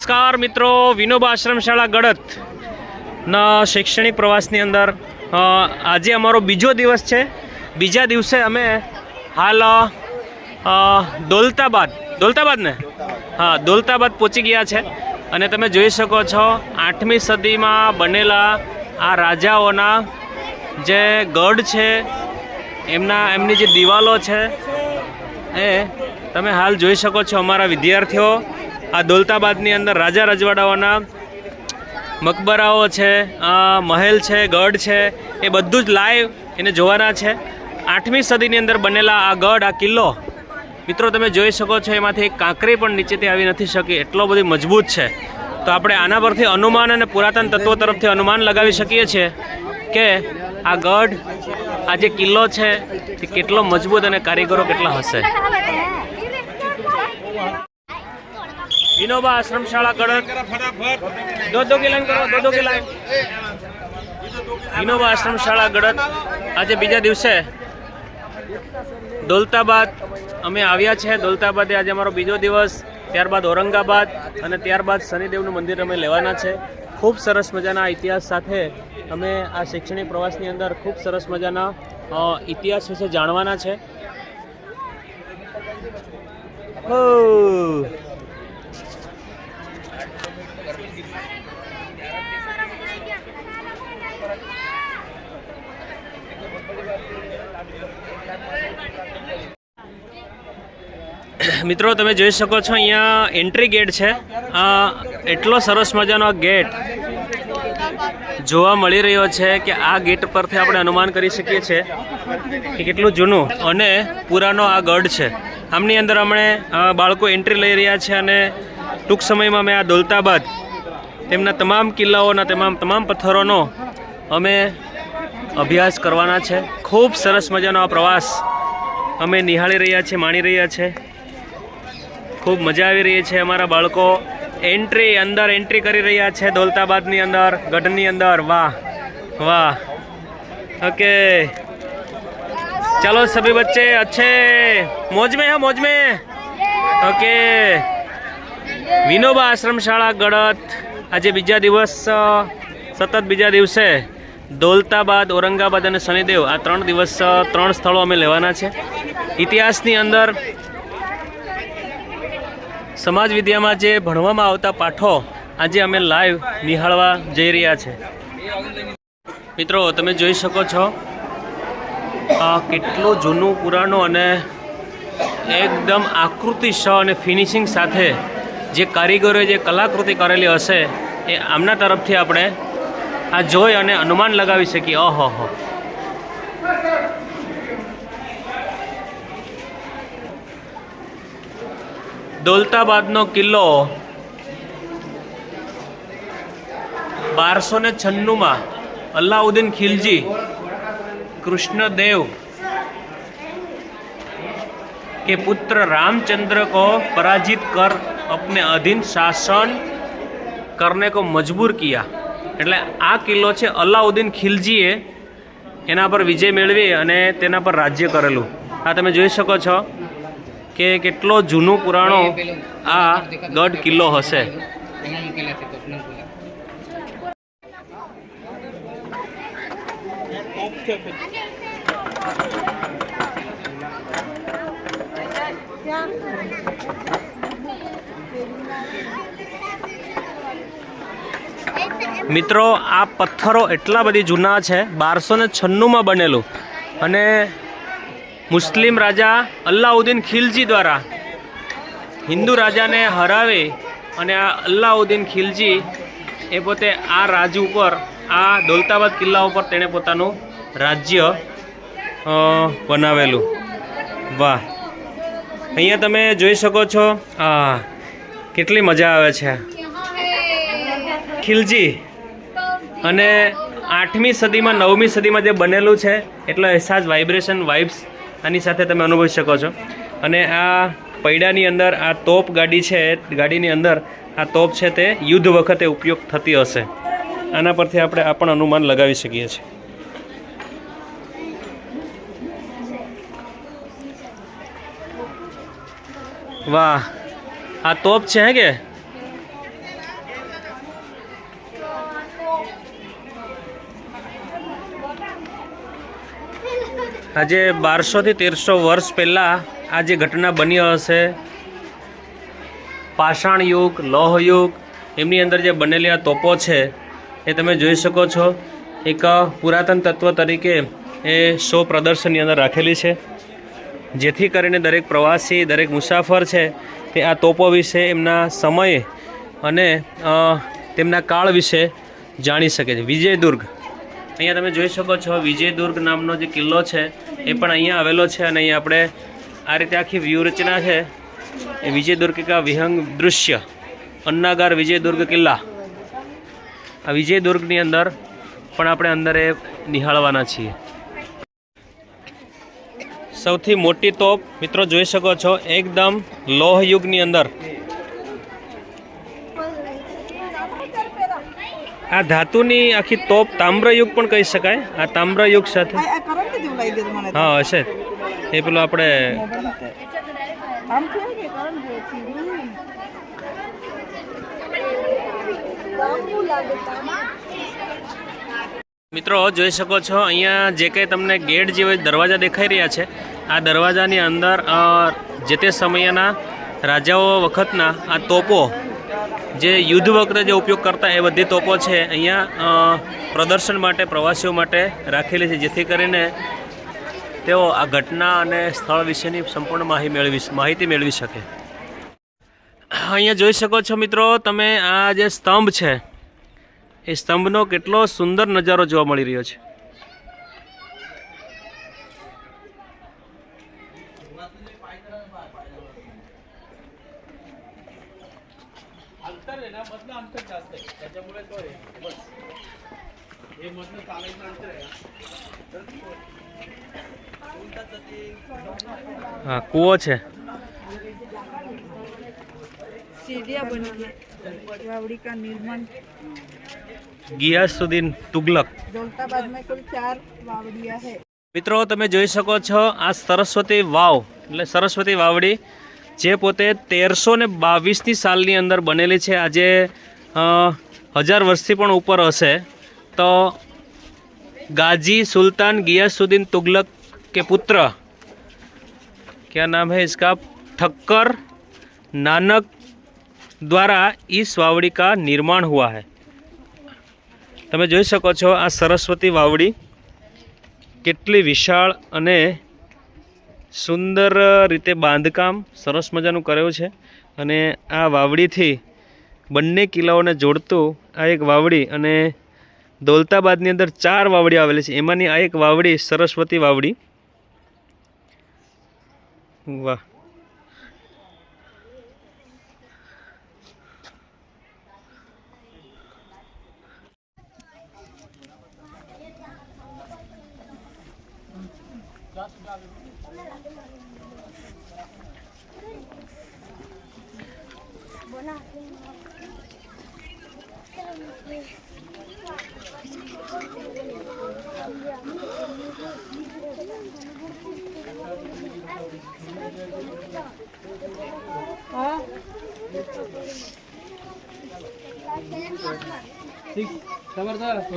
નમસ્કાર મિત્રો, વિનોબા આશ્રમ શાળા ગળત ના શૈક્ષણિક પ્રવાસની અંદર આજે અમારો બીજો દિવસ છે. બીજા દિવસે અમે હાલ દોલતાબાદ દોલતાબાદ ને? હા, દોલતાબાદ પહોંચી ગયા છે. અને તમે જોઈ શકો છો, આઠમી સદીમાં બનેલા આ રાજાઓના જે ગઢ છે, એમના, એમની જે દિવાલો છે, એ તમે હાલ જોઈ શકો છો અમારા વિદ્યાર્થીઓ. આ દોલતાબાદની અંદર રાજા રજવાડાઓના મકબરાઓ છે મહેલ છે, ગઢ છે, એ બધું જ લાઈવ એને જોવાના છે. આઠમી સદીની અંદર બનેલા આ ગઢ, આ કિલ્લો, મિત્રો તમે જોઈ શકો છો, એમાંથી એક કાંકરી પણ નીચેથી આવી નથી શકી, એટલો બધી મજબૂત છે. તો આપણે આના પરથી અનુમાન અને પુરાતન તત્વો તરફથી અનુમાન લગાવી શકીએ છીએ કે આ ગઢ, આ જે કિલ્લો છે, તે કેટલો મજબૂત અને કારીગરો કેટલા હશે? વિનોબા આશ્રમશાળા ગઢ. દો દો કે લાઈન કરો દો દો કે લાઈન. વિનોબા આશ્રમ શાળા ગઢ. આજે બીજા દિવસે દોલતાબાદ અમે આવ્યા છે. દોલતાબાદે આજે અમારો બીજો દિવસ, ત્યારબાદ ઔરંગાબાદ અને ત્યારબાદ શનિદેવનું મંદિર અમે લેવાના છે. ખૂબ સરસ મજાના ઇતિહાસ સાથે અમે આ શૈક્ષણિક પ્રવાસની અંદર ખૂબ સરસ મજાના ઇતિહાસ વિશે જાણવાના છે. મિત્રો, તમે જોઈ શકો છો, અહીંયા એન્ટ્રી ગેટ છે. એટલો સરસ મજાનો ગેટ જોવા મળી રહ્યો છે કે આ ગેટ પરથી આપણે અનુમાન કરી શકીએ છીએ કે કેટલું જૂનું અને પુરાનો આ ગઢ છે. આમની અંદર હમણે બાળકો એન્ટ્રી લઈ રહ્યા છે અને ટૂંક સમયમાં મેં આ દોલતાબાદ તેમના તમામ કિલ્લાઓના, તમામ તમામ પથ્થરોનો અમે અભ્યાસ કરવાના છે. ખૂબ સરસ મજાનો આ પ્રવાસ અમે નિહાળી રહ્યા છીએ, માણી રહ્યા છે ખૂબ મજા આવી રહી છે અમારા બાળકો એન્ટ્રી અંદર એન્ટ્રી કરી રહ્યા છે દૌલતાબાદની અંદર ગઢની અંદર વાહ વાહ ઓકે ચલો સભી બચ્ચે અચ્છે મોજ में है मौज में ઓકે વિનોબા આશ્રમ શાળા ગળત આજે બીજા દિવસ અ, સતત બીજા દિવસે દૌલતાબાદ ઔરંગાબાદ અને શનિદેવ આ ત્રણ દિવસ અ, ત્રણ સ્થળો અમે લેવાના છે ઇતિહાસની અંદર સમાજ વિદ્યામાં જે ભણવામાં આવતા પાઠો આજે અમે લાઈવ નિહાળવા જઈ રહ્યા છે. મિત્રો, તમે જોઈ શકો છો, આ કેટલું જૂનું પુરાણું અને એકદમ આકૃતિ સ અને ફિનિશિંગ સાથે જે કારીગરોએ જે કલાકૃતિ કરેલી હશે, એ આમના તરફથી આપણે આ જોઈ અને અનુમાન લગાવી શકીએ. ઓહો, હો. દૌલતાબાદનો કિલ્લો બારસો ને છન્નુંમાં અલ્લાઉદ્દીન ખિલજી કૃષ્ણદેવ के पुत्र रामचंद्र को पराजित कर अपने अधीन शासन करने को मजबूर किया એટલે આ કિલ્લો છે અલાઉદ્દીન ખિલજીએ એના પર વિજય મેળવી અને તેના પર રાજ્ય કરેલું આ તમે જોઈ શકો છો કે કેટલો જૂનું પુરાણો આ ગઢ કિલ્લો હશે? મિત્રો આ પથ્થરો એટલા બધી જૂના છે બારસો ને છન્નુંમાં બનેલું. અને મુસ્લિમ રાજા અલ્લાઉદ્દીન ખિલજી દ્વારા હિન્દુ રાજાને હરાવી અને આ અલ્લાઉદ્દીન ખિલજી એ પોતે આ રાજ ઉપર, આ દોલતાબાદ કિલ્લા ઉપર તેણે પોતાનું રાજ્ય બનાવેલું. વાહ. અહીંયા તમે જોઈ શકો છો, આ, કેટલી મજા આવે છે. ખિલજી અને આઠમી સદીમાં નવમી સદીમાં જે બનેલું છે, એટલો અહેસાસ વાઇબ્રેશન વાઇબ્સ આની સાથે તમે અનુભવી શકો છો. અને આ પૈડાની અંદર આ તોપ ગાડી છે, ગાડીની અંદર આ તોપ છે તે યુદ્ધ વખતે ઉપયોગ થતી હશે. આના પરથી આપણે આ પણ અનુમાન લગાવી શકીએ છીએ. વાહ, આ તોપ છે હે કે? આજે બારસોથી તેરસો વર્ષ પહેલાં આ જે ઘટના બની હશે, પાષાણ યુગ, લોહ યુગ, એમની અંદર જે બનેલી આ તોપો છે, એ તમે જોઈ શકો છો. એક પુરાતન તત્વ તરીકે એ શો પ્રદર્શનની અંદર રાખેલી છે. જેથી કરીને દરેક પ્રવાસી, દરેક મુસાફર છે, તે આ તોપો વિશે એમના સમય અને તેમના કાળ વિશે જાણી શકે છે. વિજયદુર્ગ અહીંયા તમે જોઈ શકો છો, વિજયદુર્ગ નામનો જે કિલ્લો છે, એ પણ અહીંયા આવેલો છે અને અહીંયા આપણે આ રીતે આખી વ્યૂહરચના છે. એ વિજયદુર્ગ કા વિહંગ દૃશ્ય, અન્નાગાર વિજયદુર્ગ કિલ્લા. આ વિજયદુર્ગની અંદર પણ આપણે અંદર એ નિહાળવાના છીએ. સૌથી મોટી તોપ, મિત્રો, જોઈ શકો છો, એકદમ લોહ યુગની અંદર. આ ધાતુની આખી તોપ તામ્રયુગ પણ કહી શકાય. આ તામ્રયુગ સાથે. હા હશે. એ પેલું આપણે મિત્રો જોઈ શકો છો અહીંયા જે કંઈ તમને ગેટ જેવા દરવાજા દેખાઈ રહ્યા છે આ દરવાજાની અંદર જે તે સમયના રાજાઓ વખતના આ તોપો જે યુદ્ધ વખતે જે ઉપયોગ કરતા એ બધી તોપો છે અહીંયા પ્રદર્શન માટે, પ્રવાસીઓ માટે રાખેલી છે, જેથી કરીને તેઓ આ ઘટના અને સ્થળ વિશેની સંપૂર્ણ માહિતી મેળવી માહિતી મેળવી શકે. અહીંયા જોઈ શકો છો મિત્રો, તમે આ જે સ્તંભ છે, એ સ્તંભનો કેટલો સુંદર નજારો જોવા મળી રહ્યો છે. હા કૂવો છે. ગિયાસુદ્દીન તુગલક. મિત્રો તમે જોઈ શકો છો આ સરસ્વતી વાવ એટલે સરસ્વતી વાવડી જે પોતે તેરસો ને બાવીસની સાલની અંદર બનેલી છે. આજે હજાર વર્ષથી પણ ઉપર હશે. તો ગાજી સુલતાન ગિયાસુદ્દીન તુગલક કે પુત્ર क्या नाम है इसका ठक्कर नानक द्वारा इस वावड़ी का निर्माण हुआ है તમે જોઈ શકો છો આ સરસ્વતી વાવડી કેટલી વિશાળ અને સુંદર રીતે બાંધકામ સરસ મજાનું કરેલું છે અને આ વાવડીથી બંને કિલ્લાઓને જોડતું આ એક વાવડી અને દૌલતાબાદની અંદર ચાર વાવડી આવેલી છે એમાંની આ એક વાવડી સરસ્વતી વાવડી વાહ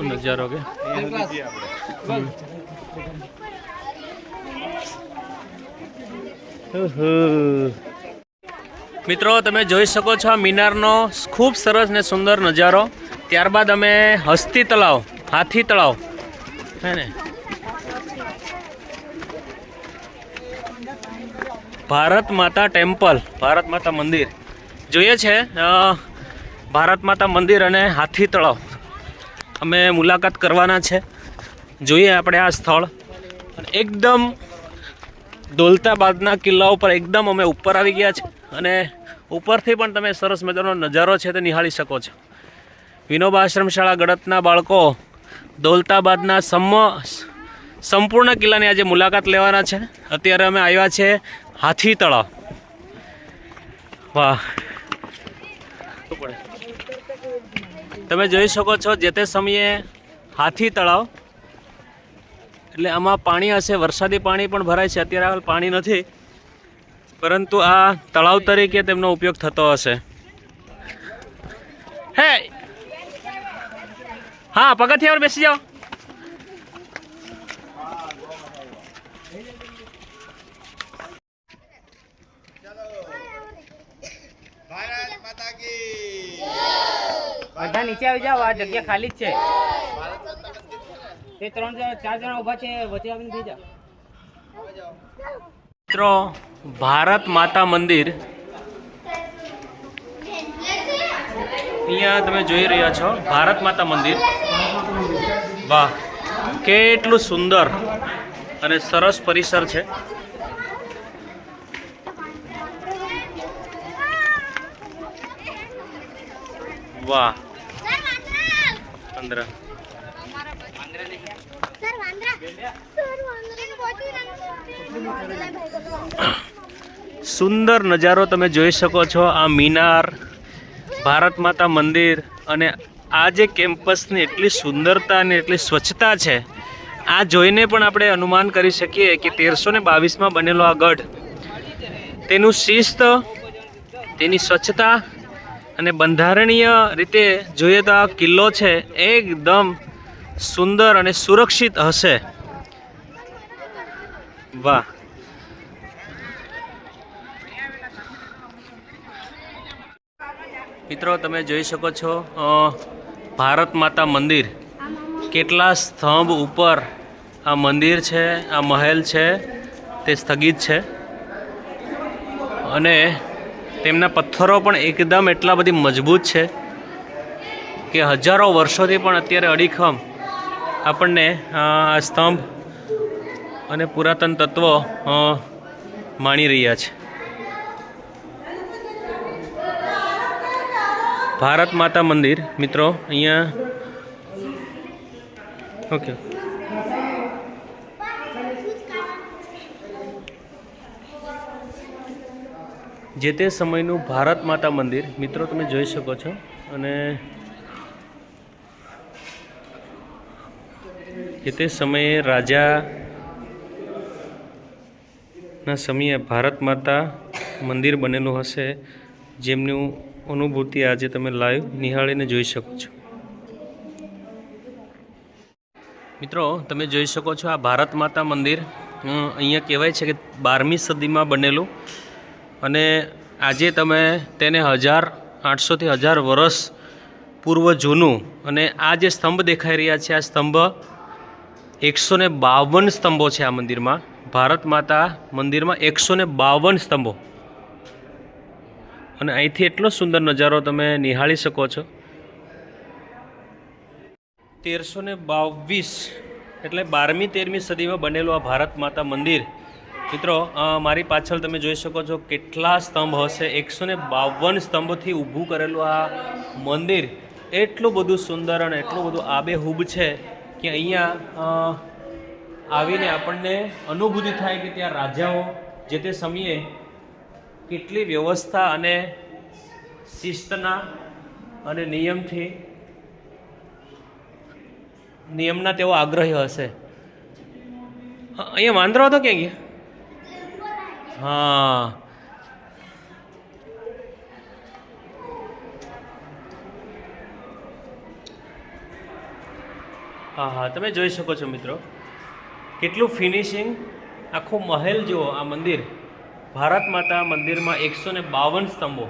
નજારો કે? મિત્રો તમે જોઈ શકો છો આ મિનારનો ખૂબ સરસ ને સુંદર નજારો. ત્યારબાદ અમે હસ્તી તળાવ હાથી તળાવ. હે ને? ભારત માતા ટેમ્પલ ભારત માતા મંદિર. જોઈએ છે ભારત માતા મંદિર અને હાથી તળાવ. અમે મુલાકાત કરવાના છે. જોઈએ આપણે આ સ્થળ. એકદમ દોલતાબાદના કિલ્લા ઉપર એકદમ અમે ઉપર આવી ગયા છે. અને ઉપરથી પણ તમે સરસ મજાનો નજારો છે તે નિહાળી શકો છો. વિનોબા આશ્રમશાળા ગળતના બાળકો દોલતાબાદના સમ સંપૂર્ણ કિલ્લાની આજે મુલાકાત લેવાના છે. અત્યારે અમે આવ્યા છે હાથી તળાવ. વાહ. તમે જોઈ શકો છો જે તે સમયે હાથી તળાવ, એટલે આમાં પાણી હશે, વરસાદી પાણી પણ ભરાય છે, અત્યારે હાલ પાણી નથી, પરંતુ આ તળાવ તરીકે તેમનો ઉપયોગ થતો હશે. હે! હા પગથિયા પર બેસી જાઓ બધા નીચે આવી જાઓ, આ જગ્યા ખાલી જ છે. તે ત્રણ જણા, ચાર જણા ઊભા છે, વચ્ચે આવીને થઈ જાઓ. મિત્રો, ભારત માતા મંદિર. અહીંયા તમે જોઈ રહ્યા છો, ભારત માતા મંદિર. વાહ, કેટલું સુંદર અને સરસ પરિસર છે. વાહ અંદર સુંદર નજારો તમે જોઈ શકો છો. આ મીનાર ભારત માતા મંદિર અને આ જે કેમ્પસની એટલી સુંદરતા અને એટલી સ્વચ્છતા છે આ જોઈને પણ આપણે અનુમાન કરી શકીએ કે તેરસો ને બાવીસમાં બનેલો આ ગઢ. તેનું શિસ્ત તેની સ્વચ્છતા અને બંધારણીય રીતે જોઈએ તો આ કિલ્લો છે, એકદમ સુંદર અને સુરક્ષિત હશે. વાહ. મિત્રો, તમે જોઈ શકો છો ભારત માતા મંદિર. કેટલા સ્તંભ ઉપર આ મંદિર છે, આ મહેલ છે, તે સ્થગિત છે. અને તેમના પથ્થરો પણ એકદમ એટલા બધી મજબૂત છે કે હજારો વર્ષોથી પણ અત્યારે અડીખમ આપણને આ સ્તંભ અને પુરાતન તત્વો માણી રહ્યા છે. ભારત માતા મંદિર, મિત્રો, અહીંયા, ઓકે. જે તે સમયનું ભારત માતા મંદિર. મિત્રો, તમે જોઈ શકો છો. અને જે તે સમયે રાજાના સમયે ભારત માતા મંદિર બનેલું હશે, જેમનું અનુભૂતિ આજે તમે લાઈવ નિહાળીને જોઈ શકો છો. મિત્રો, તમે જોઈ શકો છો આ ભારત માતા મંદિર. અહીંયા કહેવાય છે કે બારમી સદીમાં બનેલું. અને આજે તમે તેને હજાર આઠસોથી હજાર વર્ષ પૂર્વ જૂનું અને આ જે સ્તંભ દેખાઈ રહ્યા છે, આ સ્તંભ એકસો ને બાવન સ્તંભો છે આ મંદિરમાં. ભારત માતા મંદિરમાં એકસો ને બાવન સ્તંભો. અને અહીંથી એટલો સુંદર નજારો તમે નિહાળી શકો છો. તેરસો ને બાવીસ એટલે બારમી તેરમી સદીમાં બનેલું આ ભારત માતા મંદિર મિત્રો મારી પાછળ તમે જોઈ શકો છો કેટલા સ્તંભ હશે. એકસો ને બાવન સ્તંભથી ઊભું કરેલું આ મંદિર. એટલું બધું સુંદર અને એટલું બધું આબેહૂબ છે કે અહીંયા આવીને આપણને અનુભૂતિ થાય કે ત્યાં રાજાઓ જે તે સમયે કેટલી વ્યવસ્થા અને શિસ્તના અને નિયમથી, નિયમના તેઓ આગ્રહી હશે. અહીંયા વાંદરો હતો ક્યાં ગયા? હા. હા હા, તમે જોઈ શકો છો મિત્રો. કેટલું ફિનિશિંગ આખું મહેલ જુઓ, આ મંદિર. ભારત માતા મંદિરમાં એકસો ને બાવન સ્તંભો.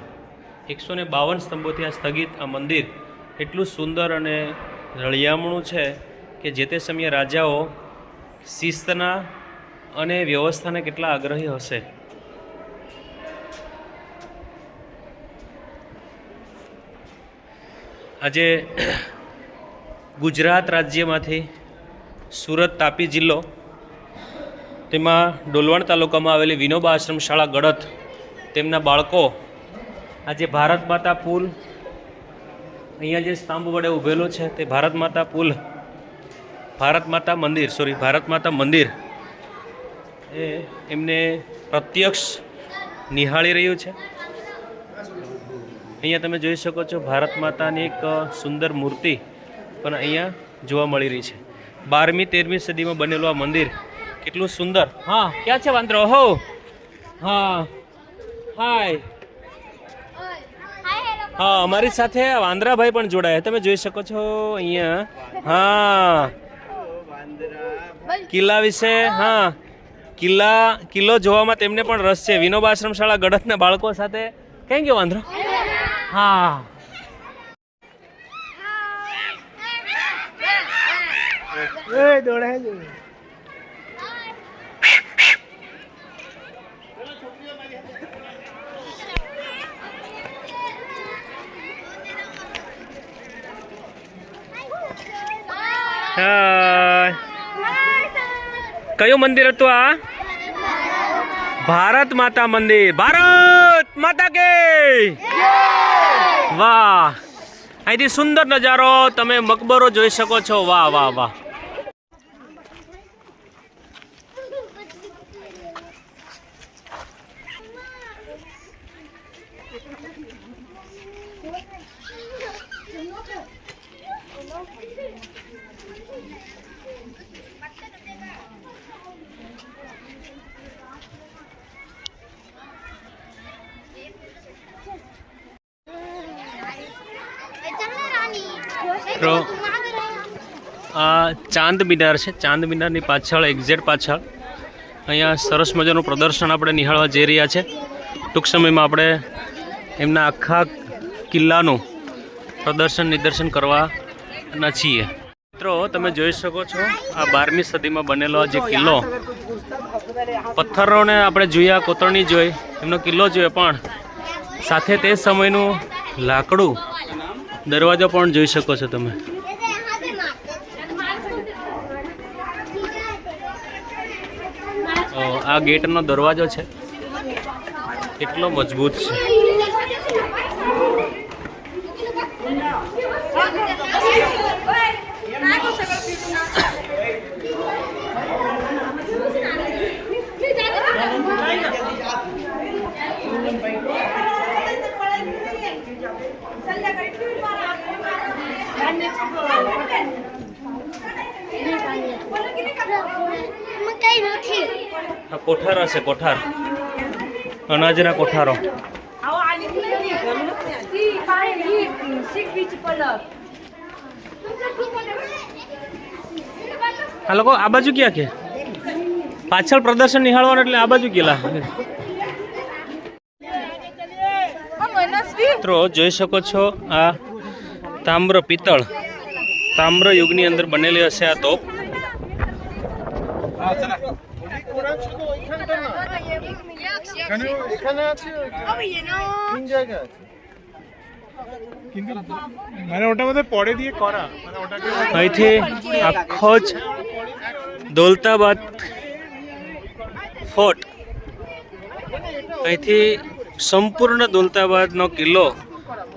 એકસો ને બાવન સ્તંભોથી આ સ્થગિત આ મંદિર. એટલું સુંદર અને રળિયામણું છે કે જે તે સમયે રાજાઓ શિસ્તના અને વ્યવસ્થાને કેટલા આગ્રહી હશે? આજે ગુજરાત રાજ્યમાંથી સુરત તાપી જિલ્લો, તેમાં ડોલવણ તાલુકામાં આવેલી વિનોબા આશ્રમ શાળા ગળત તેમના બાળકો આજે ભારત માતા પુલ અહીંયા જે સ્તંભ વડે ઊભેલો છે તે ભારત માતા પુલ, ભારત માતા મંદિર સોરી ભારત માતા મંદિર એ એમને પ્રત્યક્ષ નિહાળી રહ્યું છે. અહીંયા તમે જોઈ શકો છો ભારત માતાની એક સુંદર મૂર્તિ પણ અહીંયા જોવા મળી રહી છે. બારમી તેરમી સદીમાં બનેલું આ મંદિર કેટલું સુંદર. હા ક્યાં છે વાંદરો? હો! હા. હાય. હા અમારી સાથે વાંદરાભાઈ પણ જોડાયા. તમે જોઈ શકો છો અહીંયા. હા. કિલ્લા વિશે હા. કિલ્લા, કિલ્લો જોવામાં તેમને પણ રસ છે. વિનોબા આશ્રમશાળા ગઢતના બાળકો સાથે કઈ ગયો વાંધો હા. હાય કયું મંદિર હતું આ? ભારત માતા મંદિર. ભારત માતા કે! વાહ. અહીંથી સુંદર નજારો તમે મકબરો જોઈ શકો છો. વાહ વાહ વાહ. તો આ ચાંદ મિનાર છે. ચાંદ મિનારની પાછળ એક્ઝેક્ટ પાછળ, અહીંયા સરસ મજાનું પ્રદર્શન આપણે નિહાળવા જઈ રહ્યા છે. ટૂંક સમયમાં આપણે એમના આખા કિલ્લાનું પ્રદર્શન નિદર્શન કરવાના છીએ. મિત્રો, તમે જોઈ શકો છો, આ બારમી સદીમાં બનેલો જે કિલ્લો. પથ્થરોને આપણે જોયા કોતરણી જોઈ. એમનો કિલ્લો જોયો પણ સાથે તે સમયનું લાકડું દરવાજો પણ જોઈ શકો છો તમે. આ ગેટનો દરવાજો છે. કેટલો મજબૂત છે. કઈ નથી. આ કોઠાર હશે કોઠાર. અનાજના કોઠારો. આ લોકો આ બાજુ ક્યાં કે? પાછળ પ્રદર્શન નિહાળવાનું એટલે આ બાજુ ગયેલા. મિત્રો જોઈ શકો છો આ તામ્ર પિત્તળ તામ્ર યુગની અંદર બનેલી હશે આ તોપ. মানে ওটা বোধহয় পরে দিয়ে করা মানে ওটাকে અહીંથી આખો જ દોલતાબાદ ફોર્ટ અહીંથી સંપૂર્ણ દોલતાબાદનો કિલ્લો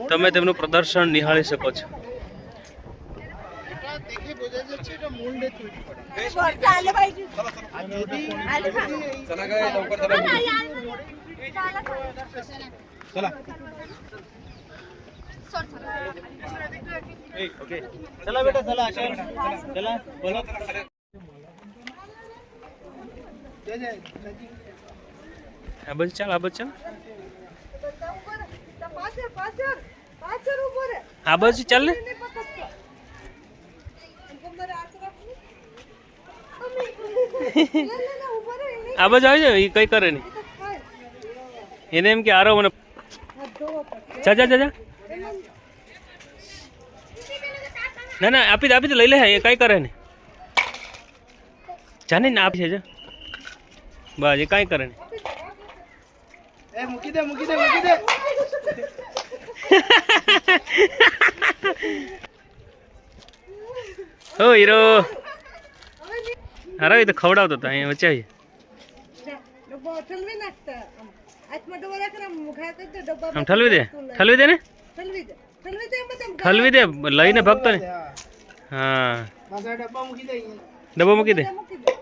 તમે તેમનું પ્રદર્શન નિહાળી શકો છો चला बेटा चला चला बोला આ બાજુ ચાલ આ બાજુ ચાલ આ બાજુ ચાલ ને આ બાજુ આવી જાય એ કઈ કરે નહીં. એને એમ કે આરો મને જા જા ના ના આપી દે આપી દે લઈ લે એ કઈ કરે ને જાને ને આપી છે જા. બસ એ કઈ કરે ને એ મૂકી દે મૂકી દે મૂકી દે. ઓ હીરો. અરે તો ખવડાવતો હતો અહીંયા વચ્ચે આમ. ઠલવી દે? ઠલવી દે ને? ઠલવી દે. લઈને ભગતો ને હા. મૂકી દે. ડબ્બો મૂકી દે.